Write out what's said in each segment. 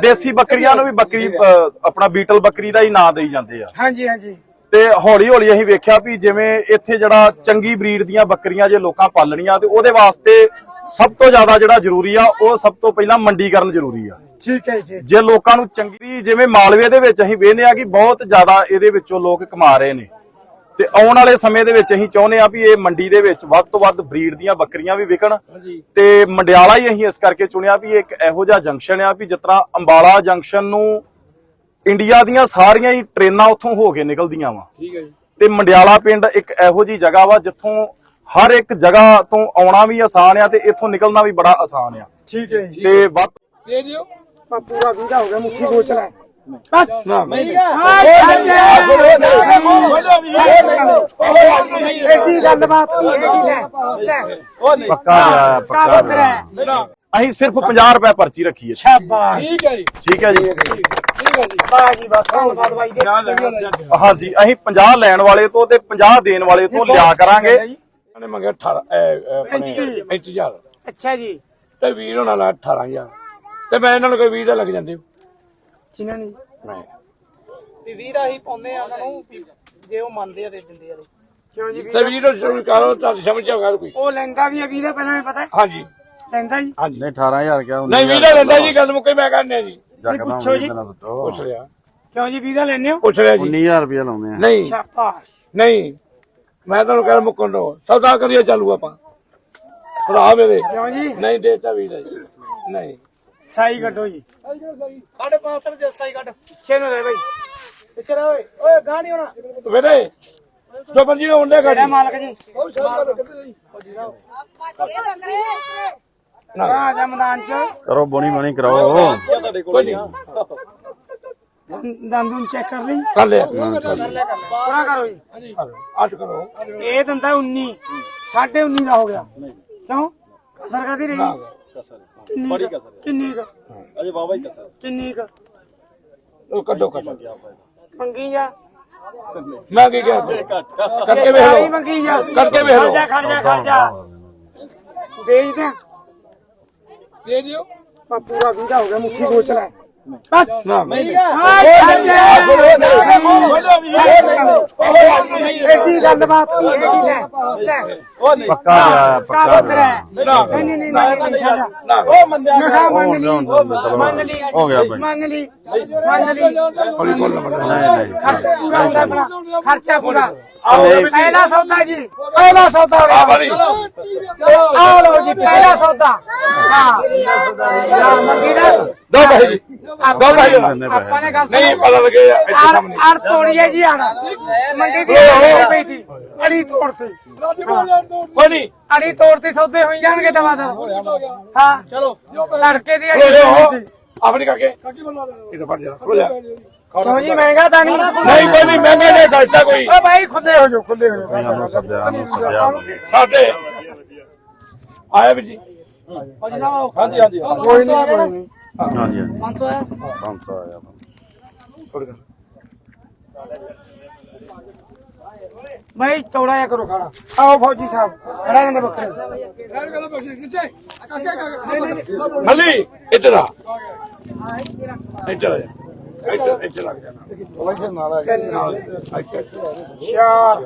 ਦੇਸੀ ਬੱਕਰੀਆਂ ਨੂੰ ਵੀ ਬੱਕਰੀ ਆਪਣਾ ਬੀਟਲ ਬੱਕਰੀ ਦਾ ਹੀ ਨਾਂ ਦੇਈ ਜਾਂਦੇ ਆ। ਹਾਂਜੀ ਹਾਂਜੀ। ਤੇ ਹੌਲੀ ਹੌਲੀ ਅਸੀਂ ਵੇਖਿਆ ਵੀ ਜਿਵੇਂ ਇੱਥੇ ਜਿਹੜਾ ਚੰਗੀ ਬਰੀਡ ਦੀਆਂ ਬੱਕਰੀਆਂ ਜੇ ਲੋਕਾਂ ਪਾਲਣੀਆਂ ਤੇ ਉਹਦੇ ਵਾਸਤੇ ਸਭ ਤੋਂ ਜ਼ਿਆਦਾ ਜਿਹੜਾ ਜ਼ਰੂਰੀ ਆ ਉਹ ਸਭ ਤੋਂ ਪਹਿਲਾਂ ਮੰਡੀਕਰਨ ਜ਼ਰੂਰੀ ਆ। ਠੀਕ ਹੈ ਜੀ। ਜੇ ਲੋਕਾਂ ਨੂੰ ਚੰਗੀ ਜਿਵੇਂ ਮਾਲਵੇ ਦੇ ਵਿੱਚ ਅਸੀਂ ਵੇਖਦੇ ਆ ਕਿ ਬਹੁਤ ਜ਼ਿਆਦਾ ਇਹਦੇ ਵਿੱਚੋਂ ਲੋਕ ਕਮਾ ਰਹੇ ਨੇ। ਤੇ ਆਉਣ ਵਾਲੇ ਸਮੇਂ ਦੇ ਵਿੱਚ ਅਸੀਂ ਚਾਹੁੰਦੇ ਆ ਵੀ ਇਹ ਮੰਡੀ ਦੇ ਵਿੱਚ ਵੱਧ ਤੋਂ ਵੱਧ ਬਰੀਡ ਦੀਆਂ ਬੱਕਰੀਆਂ ਵੀ ਵਿਕਣ ਤੇ ਮੰਡਿਆਲਾ ਹੀ ਅਸੀਂ ਇਸ ਕਰਕੇ ਚੁਣਿਆ ਵੀ ਇਹ ਇੱਕ ਇਹੋ ਜਿਹਾ ਜੰਕਸ਼ਨ ਆ ਵੀ ਤਰ੍ਹਾਂ ਅੰਬਾਲਾ ਜੰਕਸ਼ਨ ਨੂੰ ਇੰਡੀਆ ਦੀਆਂ ਸਾਰੀਆਂ ਹੀ ਟ੍ਰੇਨਾਂ ਉੱਥੋਂ ਹੋ ਕੇ ਨਿਕਲਦੀਆਂ ਵਾ ਠੀਕ ਹੈ ਜੀ ਤੇ ਮੰਡਿਆਲਾ ਪਿੰਡ ਇੱਕ ਇਹੋ ਜੀ ਜਗ੍ਹਾ ਵਾ ਜਿੱਥੋਂ ਹਰ ਇੱਕ ਜਗ੍ਹਾ ਤੋਂ ਆਉਣਾ ਵੀ ਆਸਾਨ ਆ ਤੇ ਇੱਥੋਂ ਨਿਕਲਣਾ ਵੀ ਬੜਾ ਆਸਾਨ ਆ ਠੀਕ ਹੈ ਜੀ ਤੇ ਵੱਧ ਦੇ ਦਿਓ ਪੂਰਾ ਵੀਰਾ ਹੋ ਗਿਆ ਮੁੱਠੀ ਬੋਚ ਲੈ ਬਸ ਨਹੀਂ ਗੱਲਬਾਤ ਕੀ ਹੈਗੀ ਲੈ ਲੈ ਪੱਕਾ ਕਾ ਬੱਕਰਾ ਅਸੀਂ ਸਿਰਫ 50 ਰੁਪਏ ਪਰਚੀ ਰੱਖੀ ਹੈ। ਸ਼ਾਬਾਸ਼। ਠੀਕ ਹੈ ਜੀ। ਠੀਕ ਹੈ ਜੀ। ਠੀਕ ਹੈ ਜੀ। ਵਾਹ ਜੀ ਵਾਹ ਧੰਨਵਾਦ ਬਾਈ ਦੇ ਨਾਲ ਲੱਗਣਾ ਹਾਂਜੀ ਅਸੀਂ 50 ਲੈਣ ਵਾਲੇ ਤੋਂ ਤੇ 50 ਦੇਣ ਵਾਲੇ ਤੋਂ ਲਿਆ ਕਰਾਂਗੇ। ਉਹਨੇ ਮੰਗਿਆ 18 ਇਹ, ਆਪਣੇ 35000 ਅੱਛਾ ਜੀ। ਤੇ ਵੀਰ ਹੋਣਾ ਲਾ 18000 ਤੇ ਮੈਂ ਇਹਨਾਂ ਨੂੰ ਕੋਈ 20 ਦਾ ਲੱਗ ਜਾਂਦੇ ਕਿਨਾਂ ਨੇ? ਨਹੀਂ ਵੀ ਵੀਰ ਆਹੀ ਪਾਉਂਦੇ ਆ ਉਹਨਾਂ ਨੂੰ ਵੀ ਜੇ ਉਹ ਮੰਨਦੇ ਆ ਦੇ ਦਿੰਦੇ ਆ। ਤੇ। ਕਿਉਂ ਜੀ ਤੇ ਵੀਰਾ? ਵੀਰ ਨੂੰ ਕਰੋ ਤਾਂ ਸਮਝ ਆਉਗਾ ਕੋਈ। ਉਹ ਲੈਂਦਾ ਵੀ ਹੈ ਵੀਰਾ ਪਹਿਲਾਂ ਹੀ ਪਤਾ ਹੈ? ਹਾਂਜੀ। ਲੈਂਦਾ ਜੀ? ਹਾਂਜੀ। ਨਹੀਂ 18000 ਕਿਹਾ ਨਹੀਂ ਵੀਰ ਦਾ ਲੈਂਦਾ ਜੀ ਗੱਲ ਮੁੱਕੇ ਮੈਂ ਕਹਿੰਦਾ ਜੀ। ਪੁੱਛੋ ਜੀ। ਪੁੱਛ ਲਿਆ ਕਿਉਂ ਜੀ ਵੀਰਾ ਲੈਨੇ ਹੋ? ਪੁੱਛ ਲਿਆ ਜੀ। 19000 ਰੁਪਏ ਲਾਉਂਦੇ ਆ। ਨਹੀਂ। ਸ਼ਾਬਾਸ਼। ਨਹੀਂ। ਮੈਂ ਤੁਹਾਨੂੰ ਕਹਿੰਦਾ ਮੁੱਕਣ ਦੋ ਸੌਦਾ ਕਰੀਏ ਚਾਲੂ ਆਪਾਂ। ਭਰਾ ਮੇਰੇ। ਕਿਉਂ ਜੀ? ਨਹੀਂ ਦੇਤਾ ਵੀਰ। ਜੀ ਨਹੀਂ। ਸਾਈ ਕੱਢੋ ਜੀ। ਕੱਢ 500 ਜੱਸਾ ਹੀ ਕੱਢ। ਪਿੱਛੇ ਨੂੰ ਰਹਿ ਬਾਈ। ਪਿੱਛੇ ਰਹਿ ਓਏ। ਓਏ ਗਾਹ ਨਹੀਂ ਹੋਣਾ। ਵੀਰੇ ਚੋਪਨ ਜੀ ਹੁੰਦੇ ਕਰ ਮਾਲਕ ਜੀ। ਆ ਜਾ ਮੈਦਾਨ ਚ। ਕਰੋ ਬੋਣੀ ਬਣੀ ਕਰਾਓ। ਕੋਈ ਨਹੀਂ। ਦੰਦੂਨ ਚੈੱਕ ਕਰ ਲਈ। ਕਰ ਲਿਆ। ਪੂਰਾ ਕਰੋ ਜੀ। ਅੱਠ ਕਰੋ। ਇਹ ਦੰਦਾ 19 ਸਾਢੇ 19 ਦਾ ਹੋ ਗਿਆ। ਕਿਉਂ? ਅਸਰ ਕਾਦੀ ਰਹੀ? ਕਿੰਨੀ ਬੜੀ ਕਸਰ ਕਿੰਨੀ ਕੁ? ਅਜੇ ਬਾਬਾ ਹੀ ਕਸਰ ਕਿੰਨੀ ਕੁ? ਉਹ ਕੱਢੋ ਕੱਢੋ। ਮੰਗੀ ਜਾ ਮੈਂ ਕੀ ਕਹਿ ਕਰਕੇ ਵੇਖ ਲਓ। ਮੰਗੀ ਜਾ। ਕਰਕੇ ਵੇਖ ਲਓ। ਖੜ ਜਾ ਖੜ ਜਾ ਖੜ ਜਾ। ਵੇਚ ਦੇ। ਦੇ ਦਿਓ। ਪੂਰਾ ਵੀਰਾ ਹੋ ਗਿਆ ਮੁੱਠੀ ਬੋਚ ਲੈ। ਬਸ ਨਾ ਨਹੀਂ ਆ ਐਡੀ ਗੱਲਬਾਤ ਕੀ ਹੈਗੀ ਲੈ ਲੈ ਪੱਕਾ ਕਾ ਪੱਕਾ ਬੱਕਰਾ ਹੈ? ਨਹੀਂ ਨਹੀਂ ਨਹੀਂ ਨਹੀਂ ਨਹੀਂ ਨਾ ਉਹ ਮੰਨਿਆ ਮੈਂ ਕਿਹਾ ਮੰਨ ਲਈ ਮੰਨ ਲਈ ਹੋ ਗਿਆ ਬਾਈ ਮੰਨ ਲਈ ਮੰਨ ਲਈ ਹੌਲੀ ਬੋਲ ਨਾ ਨਹੀਂ ਨਹੀਂ ਖਰਚਾ ਪੂਰਾ ਹੁੰਦਾ ਆਪਣਾ ਖਰਚਾ ਪੂਰਾ ਨਹੀਂ। ਪਹਿਲਾ ਸੌਦਾ ਜੀ ਪਹਿਲਾ ਸੌਦਾ ਆ ਬੜੀ ਆ ਲਓ ਜੀ ਪਹਿਲਾ ਸੌਦਾ ਹਾਂ ਯਾ ਮੰਗੀ ਦਾ ਦੋ ਭਾਈ ਜੀ ਦੋ ਭਾਈ ਆਪਾਂ ਨੇ ਗੱਲ ਨਹੀਂ ਪਤਾ ਲੱਗੇ ਇੱਥੇ ਸਾਹਮਣੇ। ਅੜ ਤੋੜੀਏ ਜੀ ਆਣਾ ਮੰਡੀ ਦੀ ਪਈ ਸੀ। ਅੜੀ ਤੋੜਤੀ। ਕੋਈ ਨਹੀਂ। ਅੜੀ ਤੋੜਤੀ ਸੌਦੇ ਹੋਈ ਜਾਣਗੇ ਦਵਾ ਦਵਾ। ਹਾਂ ਚਲੋ। ਲੜਕੇ ਦੀ ਅੜੀ ਤੋੜਤੀ। ਆਪਣੀ ਕਾਕੇ ਇਹ ਤਾਂ ਫੜ ਜਾ ਖਲੋ ਜਾ। ਕਿਉਂ ਜੀ ਮਹਿੰਗਾ ਤਾਂ ਨਹੀਂ? ਨਹੀਂ ਕੋਈ ਨਹੀਂ ਮਹਿੰਗਾ ਨਹੀਂ ਸਸਤਾ ਕੋਈ। ਓ ਭਾਈ ਖੁੱਲੇ ਹੋ ਜਾਓ ਖੁੱਲੇ ਹੋ ਜਾਓ। ਸਾਡੇ। ਆਇਆ ਵੀ ਜੀ। ਹਾਂਜੀ ਹਾਂਜੀ। ਕੋਈ ਨਹੀਂ। ਨਹੀਂ ਹਾਂਜੀ। 500 ਆਇਆ? 500 ਆਇਆ ਭਾਈ ਚੌੜਾ ਜਿਹਾ ਕਰੋ ਖਾਣਾ। ਆਓ ਫੌਜੀ ਸਾਹਿਬ ਖੜਾ ਰਹਿੰਦੇ ਬੱਕਰੇ। ਮੱਲੀ ਇੱਧਰ ਆ। ਇੱਧਰ ਆ। ਇੱਧਰ ਇੱਧਰ ਲੱਗ ਜਾਣਾ ਨਾਲ ਅੱਛਾ ਚਾਰ।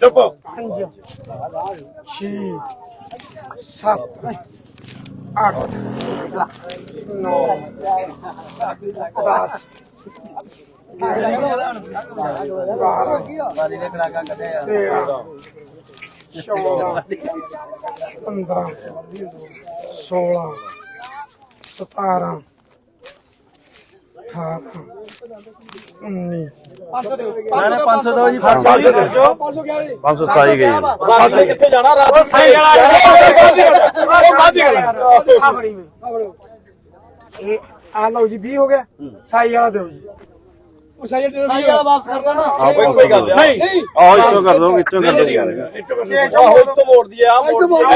ਚੁੱਪ ਪੰਜ ਛੇ ਸੱਤ। ਅੱਠ ਨੌ ਦਸ ਬਾਰਾਂ ਤੇਰਾਂ ਚੌਦਾਂ ਪੰਦਰਾਂ ਸੋਲਾਂ ਸਤਾਰਾਂ ਅਠਾਰਾਂ ਉੱਨੀ ਨਾ 500 ਦਿਓ ਜੀ 500 ਸਾਈ ਗਈ ਰਾਤ ਕਿੱਥੇ ਜਾਣਾ ਰਾਤ ਸਹੀ ਉਹ ਮਾਦੀ ਗੱਲ ਆ ਬੜੀ ਵੇ ਇਹ ਆ ਲਓ ਜੀ 20 ਹੋ ਗਿਆ ਸਾਈ ਵਾਲਾ ਦਿਓ ਜੀ ਸਾਈ ਵਾਲਾ ਵਾਪਸ ਕਰ ਦੇਣਾ ਆ ਕੋਈ ਕੋਈ ਗੱਲ ਨਹੀਂ ਆਹ ਇੱਥੋਂ ਕਰ ਦੋ ਇੱਥੋਂ ਕਰ ਦੋ ਇੱਥੋਂ ਕਰ ਛੇ ਲਓ। ਚੌਂ ਆਹੋ ਇੱਥੋਂ ਮੋੜ ਦੀ ਆ ਉਹੀ ਮੋੜੋ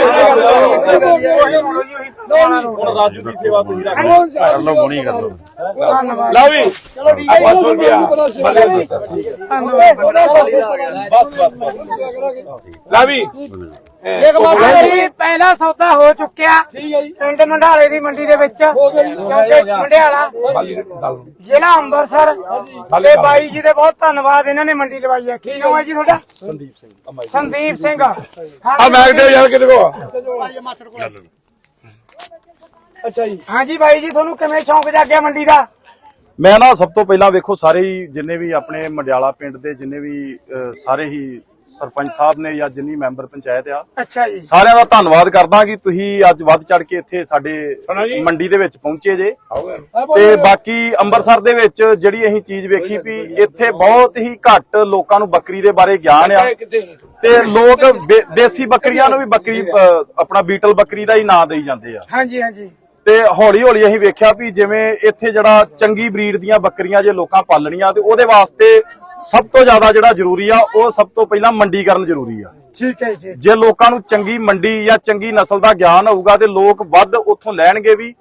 ਜੀ ਉਹੀ ਹੁਣ ਰਾਜੂ ਦੀ ਸੇਵਾ ਤੁਸੀਂ ਰੱਖ ਲਓ। ਕਰ ਲਓ ਗੁਣੀ ਕਰ ਲਓ। ਧੰਨਵਾਦ। ਲਓ ਵੀ ਚਲੋ ਠੀਕ ਹੈ ਜੀ। 500 ਰੁਪਿਆ ਬਸ ਬਸ। ਬਸ। ਲੈ ਵੀ ਇੱਕ ਬਾਬਾ ਜੀ ਪਹਿਲਾ ਸੌਦਾ ਹੋ ਚੁੱਕਿਆ ਪਿੰਡ ਮੰਡਾਲੇ ਦੀ ਮੰਡੀ ਦੇ ਵਿੱਚ ਕਿਉਂਕਿ ਮੰਡਿਆਲਾ ਜ਼ਿਲ੍ਹਾ ਅੰਮ੍ਰਿਤਸਰ। ਤੇ ਬਾਈ ਜੀ ਦੇ ਬਹੁਤ ਧੰਨਵਾਦ ਇਹਨਾਂ ਨੇ ਮੰਡੀ ਲਵਾਈ ਹੈ। ਕੀ ਨਾਮ ਹੈ ਜੀ ਤੁਹਾਡਾ? ਸੰਦੀਪ ਸਿੰਘ। ਸੰਦੀਪ ਸਿੰਘ। ਆ ਮੈਗ ਦੇ ਯਾਰ ਕਿਤੇ ਕੋ ਅੱਛਾ ਜੀ। ਹਾਂਜੀ ਬਾਈ ਜੀ ਤੁਹਾਨੂੰ ਕਿਵੇਂ ਸ਼ੌਂਕ ਜਾਗਿਆ ਮੰਡੀ ਦਾ? ਮੈਂ ਨਾ ਸਭ ਤੋਂ ਪਹਿਲਾਂ ਵੇਖੋ ਸਾਰੇ ਹੀ ਜਿੰਨੇ ਵੀ ਆਪਣੇ ਮੰਡਿਆਲਾ ਪਿੰਡ ਦੇ ਜਿੰਨੇ ਵੀ ਅਹ, ਸਾਰੇ ਹੀ ਸਰਪੰਚ ਸਾਹਿਬ ਨੇ ਜਾਂ ਜਿੰਨੀ ਮੈਂਬਰ ਪੰਚਾਇਤ ਆ ਅੱਛਾ ਜੀ। ਸਾਰਿਆਂ ਦਾ ਧੰਨਵਾਦ ਕਰਦਾ ਕਿ ਤੁਸੀਂ ਅੱਜ ਵੱਧ ਚੜ ਕੇ ਇੱਥੇ ਸਾਡੇ। ਮੰਡੀ ਦੇ ਵਿੱਚ ਪਹੁੰਚੇ ਜੇ। ਤੇ ਬਾਕੀ ਅੰਮ੍ਰਿਤਸਰ ਦੇ ਵਿੱਚ ਜਿਹੜੀ ਅਸੀਂ ਚੀਜ਼ ਵੇਖੀ ਵੀ ਇੱਥੇ ਬਹੁਤ ਹੀ ਘੱਟ ਲੋਕਾਂ ਨੂੰ ਬੱਕਰੀ ਦੇ ਬਾਰੇ ਗਿਆਨ ਆ। ਤੇ ਲੋਕ ਬੇ- ਦੇਸੀ ਬੱਕਰੀਆਂ ਨੂੰ ਵੀ ਬੱਕਰੀ ਅਹ, ਆਪਣਾ ਬੀਟਲ ਬੱਕਰੀ ਦਾ ਹੀ ਨਾਂ ਦੇਈ ਜਾਂਦੇ ਆ। ਹਾਂਜੀ ਹਾਂਜੀ। ਤੇ ਹੌਲੀ ਹੌਲੀ ਅਸੀਂ ਵੇਖਿਆ ਵੀ ਜਿਵੇਂ ਇੱਥੇ ਜਿਹੜਾ ਚੰਗੀ ਬਰੀਡ ਦੀਆਂ ਬੱਕਰੀਆਂ ਜੇ ਲੋਕਾਂ ਪਾਲਣੀਆਂ ਤੇ ਉਹਦੇ ਵਾਸਤੇ ਸਭ ਤੋਂ ਜ਼ਿਆਦਾ ਜਿਹੜਾ ਜ਼ਰੂਰੀ ਆ ਉਹ ਸਭ ਤੋਂ ਪਹਿਲਾਂ ਮੰਡੀਕਰਨ ਜ਼ਰੂਰੀ ਆ। ਠੀਕ ਹੈ ਜੀ। ਜੇ ਲੋਕਾਂ ਨੂੰ ਚੰਗੀ ਮੰਡੀ ਜਾਂ ਚੰਗੀ ਨਸਲ ਦਾ ਗਿਆਨ ਹੋਊਗਾ ਤੇ ਲੋਕ ਵੱਧ ਉੱਥੋਂ ਲੈਣਗੇ ਵੀ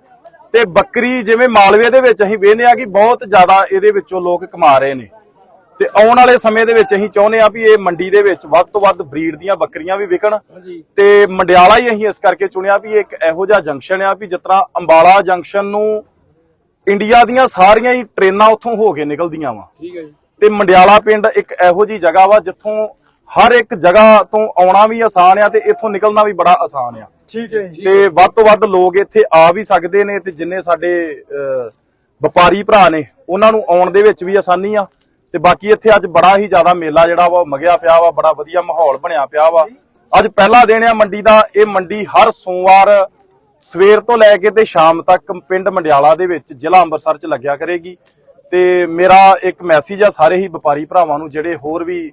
ਤੇ ਬੱਕਰੀ ਜਿਵੇਂ ਮਾਲਵੇ ਦੇ ਵਿੱਚ ਅਸੀਂ ਵੇਖਦੇ ਆ ਕਿ ਬਹੁਤ ਜ਼ਿਆਦਾ ਇਹਦੇ ਵਿੱਚੋਂ ਲੋਕ ਕਮਾ ਰਹੇ ਨੇ। ਤੇ ਆਉਣ ਵਾਲੇ ਸਮੇਂ ਦੇ ਵਿੱਚ ਅਸੀਂ ਚਾਹੁੰਦੇ ਆ ਵੀ ਇਹ ਮੰਡੀ ਦੇ ਵਿੱਚ ਵੱਧ ਤੋਂ ਵੱਧ ਬਰੀਡ ਦੀਆਂ ਬੱਕਰੀਆਂ ਵੀ ਵਿਕਣ। ਤੇ ਮੰਡਿਆਲਾ ਹੀ ਅਸੀਂ ਇਸ ਕਰਕੇ ਚੁਣਿਆ ਵੀ ਇਹ ਇੱਕ ਇਹੋ ਜਿਹਾ ਜੰਕਸ਼ਨ ਆ ਵੀ ਤਰ੍ਹਾਂ ਅੰਬਾਲਾ ਜੰਕਸ਼ਨ ਨੂੰ ਇੰਡੀਆ ਦੀਆਂ ਸਾਰੀਆਂ ਹੀ ਟ੍ਰੇਨਾਂ ਉੱਥੋਂ ਹੋ ਕੇ ਨਿਕਲਦੀਆਂ ਵਾ। ਠੀਕ ਹੈ ਜੀ। ਤੇ ਮੰਡਿਆਲਾ ਪਿੰਡ ਇੱਕ ਇਹੋ ਜੀ ਜਗ੍ਹਾ ਵਾ ਜਿੱਥੋਂ ਹਰ ਇੱਕ ਜਗ੍ਹਾ ਤੋਂ ਆਉਣਾ ਵੀ ਆਸਾਨ ਆ ਤੇ ਇੱਥੋਂ ਨਿਕਲਣਾ ਵੀ ਬੜਾ ਆਸਾਨ ਆ। ਠੀਕ ਹੈ ਜੀ। ਤੇ ਵੱਧ ਤੋਂ ਵੱਧ ਲੋਕ ਇੱਥੇ ਆ ਵੀ ਸਕਦੇ ਨੇ ਤੇ ਜਿੰਨੇ ਸਾਡੇ ਵਪਾਰੀ ਭਰਾ ਨੇ ਉਹਨਾਂ ਨੂੰ ਆਉਣ ਦੇ ਵਿੱਚ ਵੀ ਆਸਾਨੀ ਆ। ਤੇ ਬਾਕੀ ਇੱਥੇ ਅੱਜ ਬੜਾ ਹੀ ਜ਼ਿਆਦਾ ਮੇਲਾ ਜਿਹੜਾ ਵਾ ਮਗਿਆ ਪਿਆ ਵਾ, ਬੜਾ ਵਧੀਆ ਮਾਹੌਲ ਬਣਿਆ ਪਿਆ ਵਾ। ਅੱਜ ਪਹਿਲਾ ਦਿਨ ਆ ਮੰਡੀ ਦਾ, ਇਹ ਮੰਡੀ ਹਰ ਸੋਮਵਾਰ ਸਵੇਰ ਤੋਂ ਲੈ ਕੇ ਤੇ ਸ਼ਾਮ ਤੱਕ ਪਿੰਡ ਮੰਡਿਆਲਾ ਦੇ ਵਿੱਚ ਜ਼ਿਲ੍ਹਾ ਅੰਮ੍ਰਿਤਸਰ ਚ ਲੱਗਿਆ ਕਰੇਗੀ। ਤੇ ਮੇਰਾ ਇੱਕ ਮੈਸੇਜ ਆ ਸਾਰੇ ਹੀ ਵਪਾਰੀ ਭਰਾਵਾਂ ਨੂੰ, ਜਿਹੜੇ ਹੋਰ ਵੀ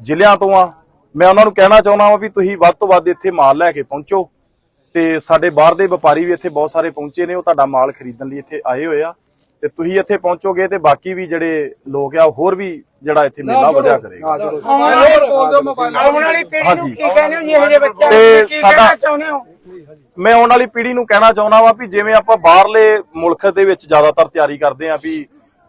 ਜ਼ਿਲ੍ਹਿਆਂ ਤੋਂ ਆ, ਮੈਂ ਉਹਨਾਂ ਨੂੰ ਕਹਿਣਾ ਚਾਹੁੰਦਾ ਹਾਂ ਵੀ ਤੁਸੀਂ ਵੱਧ ਤੋਂ ਵੱਧ ਇੱਥੇ ਮਾਲ ਲੈ ਕੇ ਪਹੁੰਚੋ। ਤੇ ਸਾਡੇ ਬਾਹਰ ਦੇ ਵਪਾਰੀ ਵੀ ਇੱਥੇ ਬਹੁਤ ਸਾਰੇ ਪਹੁੰਚੇ ਨੇ, ਉਹ ਤੁਹਾਡਾ ਮਾਲ ਖਰੀਦਣ ਲਈ ਇੱਥੇ ਆਏ ਹੋਏ ਆ। ਤੇ ਤੁਸੀਂ ਇੱਥੇ ਪਹੁੰਚੋਗੇ ਤੇ ਬਾਕੀ ਵੀ ਜਿਹੜੇ ਲੋਕ ਆ ਹੋਰ ਵੀ ਜਿਹੜਾ ਇੱਥੇ ਮੇਲਾ ਵਧਿਆ ਕਰੇਗਾ। ਆਉਣ ਵਾਲੀ ਪੀੜ੍ਹੀ ਨੂੰ ਹਾਂਜੀ। ਕੀ ਕਹਿੰਦੇ ਹੋ? ਜੀ ਇਹੋ ਜਿਹੇ ਬੱਚਿਆਂ ਤੇ ਨੂੰ ਕੀ ਸਾਡਾ- ਕਹਿਣਾ ਚਾਹੁੰਦੇ ਹੋ? ਮੈਂ ਆਉਣ ਵਾਲੀ ਪੀੜ੍ਹੀ ਨੂੰ ਕਹਿਣਾ ਚਾਹੁੰਦਾ ਵਾਂ ਵੀ ਜਿਵੇਂ ਆਪਾਂ ਬਾਹਰਲੇ ਮੁਲਕ ਦੇ ਵਿੱਚ ਜ਼ਿਆਦਾਤਰ ਤਿਆਰੀ ਕਰਦੇ ਆਂ ਵੀ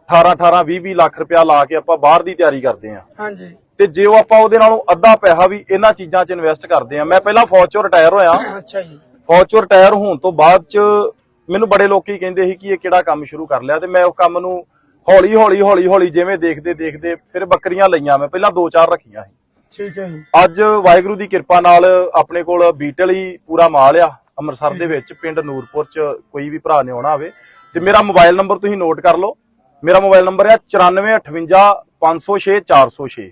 18 18 20 20 ਲੱਖ ਰੁਪਇਆ ਲਾ ਕੇ ਆਪਾਂ ਬਾਹਰ ਦੀ ਤਿਆਰੀ ਕਰਦੇ ਆਂ। ਹਾਂਜੀ। ਤੇ ਜੇ ਉਹ ਆਪਾਂ ਉਹਦੇ ਨਾਲੋਂ ਅੱਧਾ ਪੈਸਾ ਵੀ ਇਹਨਾਂ ਚੀਜ਼ਾਂ 'ਚ ਇਨਵੈਸਟ ਕਰਦੇ ਆਂ। ਮੈਂ ਪਹਿਲਾਂ ਫੌਜ 'ਚੋਂ ਰਿਟਾਇਰ ਹੋਇਆ। ਅੱਛਾ ਜੀ। ਫੌਜ 'ਚੋਂ ਰਿਟਾਇਰ ਹੋਣ ਤੋਂ ਬਾਅਦ 'ਚ ਮੈਨੂੰ ਬੜੇ ਲੋਕੀ ਕਹਿੰਦੇ ਸੀ ਕਿ ਇਹ ਕਿਹੜਾ ਕੰਮ ਸ਼ੁਰੂ ਕਰ ਲਿਆ ਤੇ ਮੈਂ ਉਹ ਕੰਮ ਨੂੰ ਹੌਲੀ ਹੌਲੀ ਹੌਲੀ ਹੌਲੀ ਜਿਵੇਂ ਦੇਖਦੇ ਦੇਖਦੇ ਫਿਰ ਬੱਕਰੀਆਂ ਲਈਆਂ ਮੈਂ ਪਹਿਲਾਂ ਦੋ ਚਾਰ ਰੱਖੀਆਂ ਸੀ। ਠੀਕ ਹੈ ਜੀ। ਅੱਜ ਵਾਹਿਗੁਰੂ ਦੀ ਕਿਰਪਾ ਨਾਲ ਆਪਣੇ ਕੋਲ ਬੀਟਲ ਹੀ ਪੂਰਾ ਮਾਲ ਆ ਅੰਮ੍ਰਿਤਸਰ ਦੇ ਵਿੱਚ ਪਿੰਡ ਨੂਰਪੁਰ ਚ ਕੋਈ ਵੀ ਭਰਾ ਨੇ ਆਉਣਾ ਹੋਵੇ। ਤੇ ਮੇਰਾ ਮੋਬਾਈਲ ਨੰਬਰ ਤੁਸੀਂ ਨੋਟ ਕਰ ਲਓ। ਮੇਰਾ ਮੋਬਾਈਲ ਨੰਬਰ ਹੈ 9458506406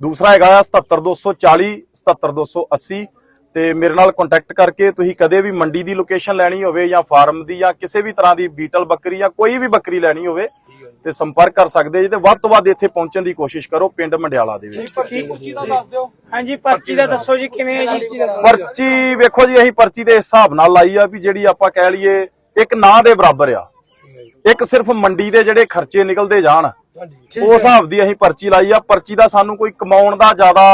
ਦੂਸਰਾ ਹੈਗਾ ਆ 77240 77280 ਤੇ ਮੇਰੇ ਨਾਲ ਕੰਟੈਕਟ ਕਰਕੇ ਤੁਸੀਂ ਕਦੇ ਵੀ ਮੰਡੀ ਦੀ ਲੋਕੇਸ਼ਨ ਲੈਣੀ ਹੋਵੇ ਜਾਂ ਫਾਰਮ ਦੀ ਜਾਂ ਕਿਸੇ ਵੀ ਤਰ੍ਹਾਂ ਦੀ ਬੀਟਲ ਬੱਕਰੀ ਜਾਂ ਕੋਈ ਵੀ ਬੱਕਰੀ ਲੈਣੀ ਹੋਵੇ ਤੇ ਸੰਪਰਕ ਕਰ ਸਕਦੇ ਜੀ ਤੇ ਵੱਧ ਤੋਂ ਵੱਧ ਇੱਥੇ ਪਹੁੰਚਣ ਦੀ ਕੋਸ਼ਿਸ਼ ਕਰੋ ਪਿੰਡ ਮੰਡਿਆਲਾ ਦੇ ਵਿੱਚ। ਪਰਚੀ ਦਾ ਦੱਸ ਦਿਓ। ਹਾਂਜੀ ਪਰਚੀ ਦਾ ਦੱਸੋ ਜੀ ਕਿਵੇਂ ਹੈ ਜੀ? ਪਰਚੀ ਵੇਖੋ ਜੀ ਅਸੀਂ ਪਰਚੀ ਦੇ ਹਿਸਾਬ ਨਾਲ ਲਾਈ ਆ ਵੀ ਜਿਹੜੀ ਆਪਾਂ ਕਹਿ ਲਈਏ ਇੱਕ ਨਾਂ ਦੇ ਬਰਾਬਰ ਆ। ਇੱਕ ਸਿਰਫ ਮੰਡੀ ਦੇ ਜਿਹੜੇ ਖਰਚੇ ਨਿਕਲਦੇ ਜਾਣ ਉਸ ਹਿਸਾਬ ਦੀ ਅਸੀਂ ਪਰਚੀ ਲਾਈ ਆ। ਪਰਚੀ ਦਾ ਸਾਨੂੰ ਕੋਈ ਕਮਾਉਣ ਦਾ ਜ਼ਿਆਦਾ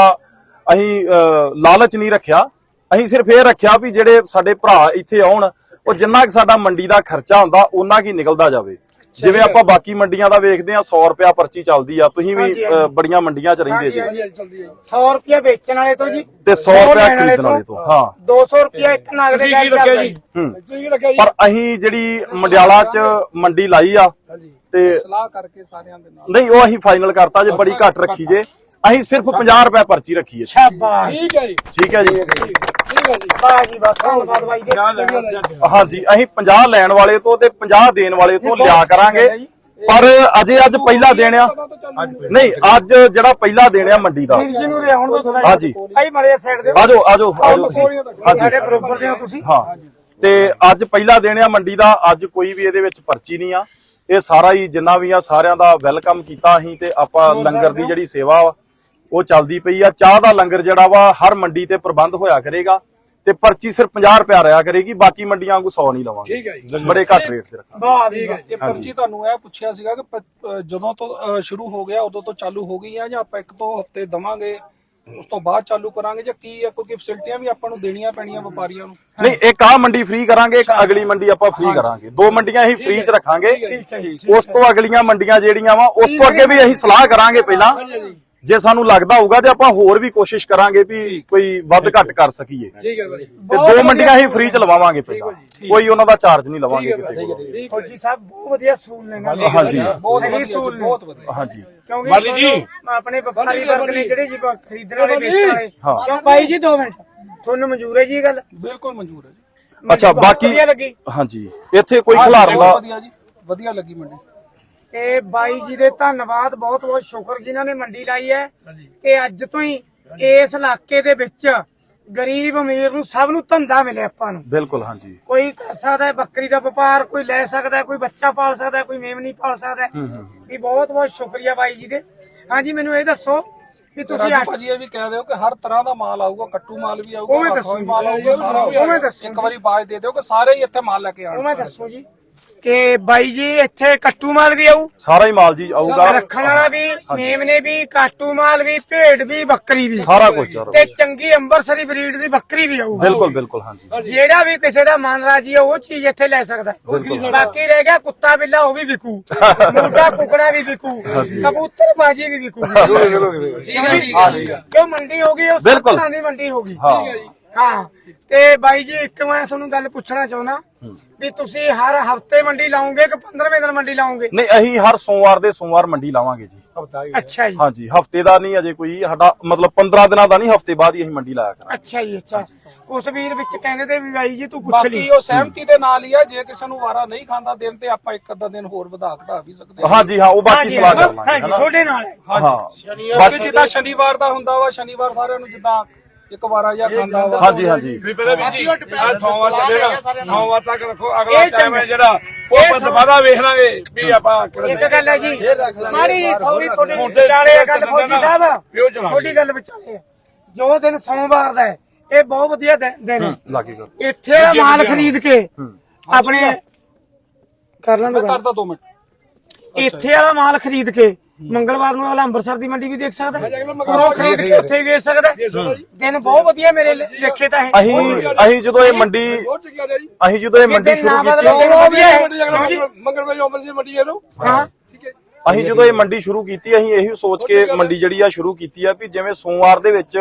ਅਸੀਂ ਅਹ, ਲਾਲਚ ਨਹੀਂ ਰੱਖਿਆ। ਅਸੀਂ ਸਿਰਫ ਇਹ ਰੱਖਿਆ ਵੀ ਜਿਹੜੇ ਸਾਡੇ ਭਰਾ ਇੱਥੇ ਆਉਣ ਉਹ ਜਿੰਨਾ ਕਿ ਸਾਡਾ ਮੰਡੀ ਦਾ ਖਰਚਾ ਹੁੰਦਾ ਉਹਨਾਂ ਕੀ ਨਿਕਲਦਾ ਜਾਵੇ। ਜਿਵੇਂ ਆਪਾਂ ਬਾਕੀ ਮੰਡੀਆਂ ਦਾ ਵੇਖਦੇ ਆ 100 ਰੁਪਿਆ ਪਰਚੀ ਚੱਲਦੀ ਆ ਤੁਸੀਂ ਵੀ। ਬੜੀਆਂ ਮੰਡੀਆਂ 'ਚ ਰਹਿੰਦੇ ਜੀ। 100 ਰੁਪਏ ਵੇਚਣ ਵਾਲੇ ਤੋਂ ਜੀ ਤੇ 100 ਰੁਪਿਆ ਖਰੀਦਣ ਵਾਲੇ ਤੋਂ ਹਾਂ। 200 ਰੁਪਏ ਇੱਕ ਨਗ ਦੇ ਰੱਖਿਆ ਜੀ? ਪਰ ਅਸੀਂ ਜਿਹੜੀ ਮੰਡਿਆਲਾ 'ਚ ਮੰਡੀ ਲਾਈ ਆ ਤੇ ਸਲਾਹ ਕਰਕੇ ਸਾਰਿਆਂ ਦੇ ਨਾਲ। ਨਹੀਂ ਉਹ ਅਸੀਂ ਫਾਈਨਲ ਕਰਤਾ ਜੇ ਬੜੀ ਘੱਟ ਰੱਖੀ ਜੇ। ਅਸੀਂ ਸਿਰਫ 50 ਰੁਪਏ ਪਰਚੀ ਰੱਖੀ ਹੈ। ਸ਼ਾਬਾਸ਼। ਠੀਕ ਹੈ ਜੀ। ਠੀਕ ਹੈ ਜੀ। ਠੀਕ ਹੈ ਜੀ ਵਾਹ ਜੀ ਵਾਹ ਧੰਨਵਾਦ ਬਾਈ ਦੇ ਹਾਂਜੀ ਅਸੀਂ 50 ਲੈਣ ਵਾਲੇ ਤੋਂ ਤੇ 50 ਦੇਣ ਵਾਲੇ ਤੋਂ ਲਿਆ ਕਰਾਂਗੇ। ਪਰ ਅਜੇ ਅੱਜ ਪਹਿਲਾ ਦਿਨ ਆ। ਨਹੀਂ ਅੱਜ ਜਿਹੜਾ ਪਹਿਲਾ ਦਿਨ ਆ ਮੰਡੀ ਦਾ। ਵੀਰ ਜੀ ਨੂੰ ਰਿਆਉਣ ਦੋ ਥੋੜਾ ਹਾਂਜੀ। ਆਈ ਮੜੇ ਸਾਈਡ ਦੇ ਆਜੋ ਆਜੋ ਆਜੋ ਸਾਡੇ ਹਾਂਜੀ। ਬਰੋਬਰ ਦੇ ਹੋ ਤੁਸੀਂ। ਹਾਂ। ਤੇ ਅੱਜ ਪਹਿਲਾ ਦਿਨ ਆ ਮੰਡੀ ਦਾ। ਅੱਜ ਕੋਈ ਵੀ ਇਹਦੇ ਵਿੱਚ ਪਰਚੀ ਨਹੀਂ ਆ। ਇਹ ਸਾਰਾ ਹੀ ਜਿੰਨਾ ਵੀ ਆ ਸਾਰਿਆਂ ਦਾ ਵੈਲਕਮ ਕੀਤਾ ਅਸੀਂ ਤੇ ਆਪਾਂ ਲੰਗਰ ਦੀ ਜਿਹੜੀ ਸੇਵਾ ਉਹ ਚੱਲਦੀ ਪਈ ਆ। ਚਾਹ ਦਾ ਲੰਗਰ ਜਿਹੜਾ ਵਾ ਹਰ ਮੰਡੀ ਤੇ ਪ੍ਰਬੰਧ ਹੋਇਆ ਕਰੇਗਾ। ਤੇ ਪਰਚੀ ਸਿਰਫ 50 ਰੁਪਿਆ ਰਿਆ ਕਰੇਗੀ ਬਾਕੀ ਮੰਡੀਆਂ ਵਾਂਗੂ 100 ਨਹੀਂ ਲਵਾਂਗੇ। ਠੀਕ ਹੈ ਜੀ। ਬੜੇ ਘੱਟ ਰੇਟ ਤੇ ਰੱਖਾਂਗੇ। ਵਾਹ ਜੀ। ਵਾਹ। ਇਹ ਪਰਚੀ ਤੁਹਾਨੂੰ ਇਹ ਪੁੱਛਿਆ ਸੀਗਾ ਕਿ ਜਦੋਂ ਤੋਂ ਸ਼ੁਰੂ ਹੋ ਗਿਆ ਉਦੋਂ ਤੋਂ ਚਾਲੂ ਹੋ ਗਈ ਆ ਜਾਂ ਆਪਾਂ ਇੱਕ ਤੋਂ ਹਫ਼ਤੇ ਦਵਾਂਗੇ ਉਸ ਤੋਂ ਬਾਅਦ ਚਾਲੂ ਕਰਾਂਗੇ ਜਾਂ ਕੀ ਆ? ਕਿਉਂਕਿ ਫੈਸਿਲਿਟੀਆਂ ਵੀ ਆਪਾਂ ਨੂੰ ਦੇਣੀਆਂ ਪੈਣੀਆਂ ਵਪਾਰੀਆਂ ਨੂੰ। ਨਹੀਂ ਇੱਕ ਆ ਮੰਡੀ ਫ੍ਰੀ ਕਰਾਂਗੇ ਇੱਕ ਅਗਲੀ ਮੰਡੀ ਆਪਾਂ ਫ੍ਰੀ ਕਰਾਂਗੇ। ਦੋ ਮੰਡੀਆਂ ਅਸੀਂ ਫ੍ਰੀ ਚ ਰੱਖਾਂਗੇ। ਉਸ ਤੋਂ ਅਗਲੀਆਂ ਮੰਡੀਆਂ ਜਿਹੜੀਆਂ ਵਾ ਉਸ ਤੋਂ ਅੱਗੇ ਵੀ ਅਸੀਂ ਸਲਾਹ ਕਰਾਂਗੇ ਪਹਿਲਾਂ। ਜੇ ਸਾਨੂੰ ਲੱਗਦਾ ਹੋਊਗਾ ਤੇ ਆਪਾਂ ਹੋਰ ਵੀ ਕੋਸ਼ਿਸ਼ ਕਰਾਂਗੇ ਵੀ ਕੋਈ ਵੱਧ ਘੱਟ ਕਰ ਸਕੀਏ। ਠੀਕ ਹੈ ਭਾਜੀ ਤੇ ਦੋ ਮੰਡੀਆਂ ਅਸੀਂ ਫ੍ਰੀ ਚ ਲਵਾਵਾਂਗੇ ਪਹਿਲਾਂ। ਕੋਈ ਉਹਨਾਂ ਦਾ ਚਾਰਜ ਨਹੀਂ ਲਵਾਂਗੇ ਕਿਸੇ ਕੋਲੋਂ। ਫੌਜੀ ਸਾਹਿਬ ਬਹੁਤ ਵਧੀਆ ਸੂਲ ਨੇ ਗਾ। ਹਾਂਜੀ ਬਹੁਤ ਸਹੀ ਸਹੂਲਤ। ਬਹੁਤ ਵਧੀਆ। ਹਾਂਜੀ। ਕਿਉਂਕਿ ਮਾਲੀ ਜੀ। ਆਪਣੇ ਵਪਾਰੀ ਵਰਗ ਨੇ ਜਿਹੜੇ ਜੀ ਖਰੀਦਣ ਵਾਲੇ ਵੇਚਣ ਵਾਲੇ। ਹਾਂ। ਕਿਉਂ ਬਾਈ ਜੀ 2 ਮਿੰਟ। ਤੁਹਾਨੂੰ ਮਨਜ਼ੂਰ ਹੈ ਜੀ ਇਹ ਗੱਲ? ਬਿਲਕੁਲ ਮਨਜ਼ੂਰ ਹੈ ਜੀ। ਅੱਛਾ ਬਾਕੀ ਵਧੀਆ ਲੱਗੀ। ਹਾਂਜੀ। ਇੱਥੇ ਕੋਈ ਖਿਲਾਰਨ ਦਾ ਵਧੀਆ ਜੀ। ਵਧੀਆ ਲੱਗੀ ਮੰਡੀ। ਤੇ ਬਾਈ ਜੀ ਦੇ ਧੰਨਵਾਦ ਬਹੁਤ ਬਹੁਤ ਸ਼ੁਕਰ ਜਿਨ੍ਹਾਂ ਨੇ ਮੰਡੀ ਲਾਈ ਹੈ। ਤੇ ਅੱਜ ਤੋਂ ਹੀ ਇਸ ਇਲਾਕੇ ਦੇ ਵਿੱਚ ਗਰੀਬ ਅਮੀਰ ਨੂੰ ਸਭ ਨੂੰ ਧੰਦਾ ਮਿਲਿਆ ਆਪਾਂ ਨੂੰ। ਬਿਲਕੁਲ ਹਾਂਜੀ। ਕੋਈ ਕਰ ਸਕਦਾ ਹੈ ਬੱਕਰੀ ਦਾ ਵਪਾਰ ਕੋਈ ਲੈ ਸਕਦਾ ਹੈ ਕੋਈ ਬੱਚਾ ਪਾਲ ਸਕਦਾ ਹੈ ਕੋਈ ਮੇਮਣੀ ਪਾਲ ਸਕਦਾ ਹੈ। ਵੀ ਬਹੁਤ ਬਹੁਤ ਸ਼ੁਕਰੀਆ ਬਾਈ ਜੀ ਦੇ। ਹਾਂਜੀ ਮੈਨੂੰ ਇਹ ਦੱਸੋ ਵੀ ਤੁਸੀਂ ਰਾਜੂ ਅੱਜ- ਭਾਜੀ ਇਹ ਵੀ ਕਹਿ ਦਿਓ ਕਿ ਹਰ ਤਰ੍ਹਾਂ ਦਾ ਮਾਲ ਆਊਗਾ ਕੱਟੂ ਮਾਲ ਵੀ ਆਊਗਾ ਉਵੇਂ ਹੱਥੋਂ ਦੱਸੋ ਮਾਲ ਆਊਗਾ ਸਾਰਾ ਇੱਕ ਵਾਰੀ ਬਾਜ ਦੇ ਦਿਓ ਕਿ ਸਾਰੇ ਹੀ ਇੱਥੇ ਮਾਲ ਲੈ ਕੇ ਉਹ ਆਉਣ। ਮੈਂ ਦੱਸੋ ਜੀ। ਕਿ ਬਾਈ ਜੀ ਇੱਥੇ ਕੱਟੂ ਮਾਲ ਵੀ ਆਊ। ਸਾਰਾ ਹੀ ਮਾਲ ਜੀ ਆਊਗਾ। ਰੱਖਣ ਵਾਲਾ ਵੀ ਮੇਮਨੇ ਵੀ ਕਾਟੂ ਮਾਲ ਵੀ ਭੇਡ ਵੀ ਬੱਕਰੀ ਵੀ। ਸਾਰਾ ਕੁਝ ਤੇ ਚੰਗੀ ਅੰਬਰਸਰੀ ਬਰੀਡ ਦੀ ਬੱਕਰੀ ਵੀ ਆਊ। ਬਿਲਕੁਲ ਬਿਲਕੁਲ ਹਾਂਜੀ। ਜਿਹੜਾ ਵੀ ਕਿਸੇ ਦਾ ਮਨ ਰਾਜੀ ਹੈ ਉਹ ਚੀਜ਼ ਇੱਥੇ ਲੈ ਸਕਦਾ। ਹੈ। ਬਾਕੀ ਰਹਿ ਗਿਆ ਕੁੱਤਾ ਬਿੱਲਾ ਉਹ ਵੀ ਵਿਕੂ। ਮੁਰਗਾ ਕੁਕੜਾ ਵੀ ਵਿਕੂ। ਕਬੂਤਰ ਬਾਜੀ ਵੀ ਵਿਕੂ। ਕਿਉਂ ਮੰਡੀ ਹੋ ਗਈ ਉਹ ਸਭ ਦੀ ਮੰਡੀ ਹੋ ਗਈ। ਹਾਂ। ਹਾਂ ਤੇ ਬਾਈ ਜੀ ਇੱਕ ਮੈਂ ਤੁਹਾਨੂੰ ਗੱਲ ਪੁੱਛਣਾ ਚਾਹੁੰਦਾ ਵੀ ਤੁਸੀਂ ਹਰ ਹਫ਼ਤੇ ਮੰਡੀ ਲਾਉਂਗੇ ਕਿ 15ਵੇਂ ਦਿਨ ਮੰਡੀ ਲਾਉਂਗੇ? ਨਹੀਂ ਅਸੀਂ ਹਰ ਸੋਮਵਾਰ ਦੇ ਸੋਮਵਾਰ ਮੰਡੀ ਲਾਵਾਂਗੇ ਜੀ। ਅੱਛਾ ਜੀ। ਹਾਂਜੀ ਹਫ਼ਤੇ ਦਾ ਨਹੀਂ ਅਜੇ ਕੋਈ ਸਾਡਾ ਮਤਲਬ 15 ਦਿਨਾਂ ਦਾ ਨਹੀਂ ਹਫ਼ਤੇ ਬਾਅਦ ਹੀ ਅਸੀਂ ਮੰਡੀ ਲਾਇਆ ਕਰਾਂਗੇ। ਅੱਛਾ ਜੀ ਅੱਛਾ। ਕੁਛ ਵੀਰ ਵਿੱਚ ਕਹਿੰਦੇ ਤੇ ਵੀ ਬਾਈ ਜੀ ਤੂੰ ਪੁੱਛ ਲਈ। ਬਾਕੀ ਉਹ ਸਹਿਮਤੀ ਦੇ ਨਾਲ ਹੀ ਆ ਜੇ ਕਿਸੇ ਨੂੰ ਵਾਰਾ ਨਹੀਂ ਖਾਂਦਾ ਦਿਨ ਤੇ ਆਪਾਂ ਇੱਕ ਅੱਧਾ ਦਿਨ ਹੋਰ ਵਧਾ ਘਟਾ ਵੀ ਸਕਦੇ ਹਾਂ। ਹਾਂਜੀ ਹਾਂ ਉਹ ਬਾਕੀ ਸਲਾਹ ਕਰ ਲਾਂਗੇ? ਤੁਹਾਡੇ ਨਾਲ ਹੈ। ਹਾਂ। ਬਾਕੀ ਜਿੱਦਾਂ ਸ਼ਨੀਵਾਰ ਦਾ ਹੁੰਦਾ ਵਾ ਸ਼ਨੀਵਾਰ ਸਾਰਿਆਂ ਨੂੰ ਜਿੱਦਾਂ ਇੱਕ ਵਾਰਾ ਜਾਂ ਖਾਂਦਾ ਵਾ। ਹਾਂਜੀ ਹਾਂਜੀ। ਵੀ ਪਹਿਲੇ ਵੀ ਜੀ ਅੱਜ ਸੋਮਵਾਰ ਚੱਲੇਗਾ ਸੋਮਵਾਰ ਤੱਕ ਰੱਖੋ ਅਗਲਾ ਟਾਈਮ ਹੈ। ਜਿਹੜਾ ਉਹ ਬਾਦਾ ਵੇਖ ਲਾਂਗੇ ਵੀ ਆਪਾਂ ਇੱਕ ਗੱਲ ਹੈ ਜੀ ਮਾਰੀ ਸੌਰੀ ਤੁਹਾਡੀ ਵਿਚਾਲੇ ਗੱਲ ਫੌਜੀ ਸਾਹਿਬ। ਤੁਹਾਡੀ ਗੱਲ ਵਿਚਾਲੇ ਹੈ। ਜੋ ਦਿਨ ਸੋਮਵਾਰ ਦਾ ਹੈ ਇਹ ਬਹੁਤ ਵਧੀਆ ਦਿਨ ਹੈ। ਇੱਥੇ ਦਾ ਮਾਲ ਖਰੀਦ ਕੇ ਆਪਣੇ ਕਰ ਲਾਂ 2 ਮਿੰਟ। ਇੱਥੇ ਵਾਲਾ ਮਾਲ ਖਰੀਦ ਕੇ ਮੰਗਲਵਾਰ ਨੂੰ ਅਗਲਾ ਅੰਮ੍ਰਿਤਸਰ ਦੀ ਮੰਡੀ ਵੀ ਦੇਖ ਸਕਦਾ। ਹੈ ਉਰੋਂ ਖਰੀਦ ਕੇ ਉੱਥੇ ਵੇਚ ਸਕਦਾ। ਦਿਨ ਬਹੁਤ ਵਧੀਆ ਮੇਰੇ ਲੇਖੇ ਤਾਂ ਹੈ ਅਸੀਂ ਅਸੀਂ ਜਦੋਂ ਇਹ ਮੰਡੀ ਅਸੀਂ ਜਦੋਂ ਇਹ ਮੰਡੀ ਸ਼ੁਰੂ ਕੀਤੀ? ਮੰਗਲਵਾਰ ਨੂੰ ਅੰਮ੍ਰਿਤਸਰ ਮੰਡੀ ਠੀਕ ਹੈ ਅਸੀਂ ਜਦੋਂ ਇਹ ਮੰਡੀ ਸ਼ੁਰੂ ਕੀਤੀ ਅਸੀਂ ਇਹੀ ਸੋਚ ਕੇ ਮੰਡੀ ਜਿਹੜੀ ਆ ਸ਼ੁਰੂ ਕੀਤੀ ਆ ਵੀ ਜਿਵੇਂ ਸੋਮਵਾਰ ਦੇ ਵਿੱਚ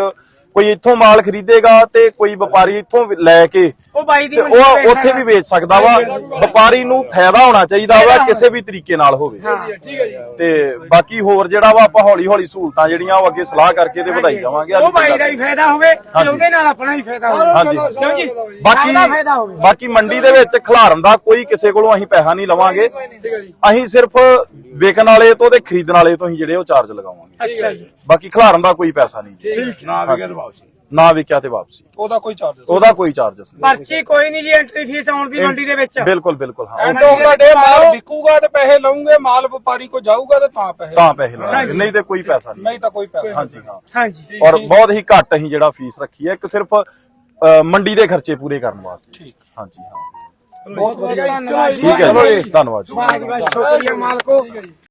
ਕੋਈ ਇੱਥੋਂ ਮਾਲ ਖਰੀਦੇਗਾ ਤੇ ਕੋਈ ਵਪਾਰੀ ਇੱਥੋਂ ਲੈ ਕੇ ਉਹ ਬਾਈ ਦੀ ਤੇ ਉਹ ਉੱਥੇ ਵੀ ਵੇਚ ਸਕਦਾ ਵਾ। ਵਪਾਰੀ ਨੂੰ ਫਾਇਦਾ ਹੋਣਾ ਚਾਹੀਦਾ ਵਾ ਕਿਸੇ ਵੀ ਤਰੀਕੇ ਨਾਲ ਹੋਵੇ। ਠੀਕ ਹੈ ਜੀ। ਤੇ ਬਾਕੀ ਹੋਰ ਜਿਹੜਾ ਵਾ ਆਪਾਂ ਹੌਲੀ ਹੌਲੀ ਸਹੂਲਤਾਂ ਜਿਹੜੀਆਂ ਉਹ ਅੱਗੇ ਸਲਾਹ ਕਰਕੇ ਤੇ ਵਧਾਈ ਜਾਵਾਂਗੇ। ਉਹ ਬਾਈ ਦਾ ਹੀ ਫਾਇਦਾ ਹੋਵੇ ਤੇ। ਉਹਦੇ ਨਾਲ ਆਪਣਾ ਹੀ ਫਾਇਦਾ ਹੋਵੇ। ਹਾਂਜੀ। ਬਾਕੀ ਬਾਕੀ ਮੰਡੀ ਦੇ ਵਿੱਚ ਖਿਲਾਰਨ ਦਾ ਕੋਈ ਕਿਸੇ ਕੋਲੋਂ ਅਸੀਂ ਪੈਸਾ ਨਹੀਂ ਲਵਾਂਗੇ। ਅਸੀਂ ਸਿਰਫ ਵੇਚਣ ਵਾਲੇ ਤੋਂ ਤੇ ਖਰੀਦਣ ਵਾਲੇ ਤੋਂ ਹੀ ਜਿਹੜੇ ਉਹ ਚਾਰਜ ਲਗਾਵਾਂਗੇ। ਅੱਛਾ ਜੀ। ਬਾਕੀ ਖਿਲਾਰਨ ਦਾ ਕੋਈ ਪੈਸਾ ਨਹੀਂ। ਜੀ। ਨਾ ਵੀ ਕਰ ਵਾਪਸੀ। ਨਾ ਵਿਕਿਆ ਤੇ ਵਾਪਸੀ। ਉਹਦਾ ਕੋਈ ਚਾਰਜ ਉਹਦਾ ਕੋਈ ਚਾਰਜਸ ਨਹੀਂ। ਪਰਚੀ ਕੋਈ ਨਹੀਂ ਜੀ ਐਂਟਰੀ ਫੀਸ ਆਉਣ ਦੀ ਮੰਡੀ ਦੇ ਵਿੱਚ। ਬਿਲਕੁਲ ਬਿਲਕੁਲ ਹਾਂ। ਦਾ ਡੇ ਮਾਲ ਵਿਕੂਗਾ ਤੇ ਪੈਸੇ ਲਵਾਂਗੇ ਮਾਲ ਵਪਾਰੀ ਕੋ ਜਾਊਗਾ ਤੇ ਤਾਂ ਪੈਸੇ ਤਾਂ ਪੈਸੇ ਲਾਵਾਂਗੇ ਨਹੀਂ ਤੇ ਕੋਈ ਪੈਸਾ ਨਹੀਂ। ਨਹੀਂ ਤਾਂ ਕੋਈ ਪੈਸਾ ਹਾਂਜੀ ਹਾਂ। ਹਾਂਜੀ। ਔਰ ਬਹੁਤ ਹੀ ਘੱਟ ਅਸੀਂ ਜਿਹੜਾ ਫੀਸ ਰੱਖੀ ਹੈ ਇੱਕ ਸਿਰਫ ਮੰਡੀ ਦੇ ਖਰਚੇ ਪੂਰੇ ਕਰਨ ਵਾਸਤੇ। ਠੀਕ। ਹਾਂਜੀ ਹਾਂ। ਬਹੁਤ ਵਧੀਆ। ਧੰਨਵਾਦ ਜੀ। ਠੀਕ ਹੈ ਜੀ। ਧੰਨਵਾਦ ਜੀ। ਸ਼ੁਕਰੀਆ ਮਾਲਕੋ।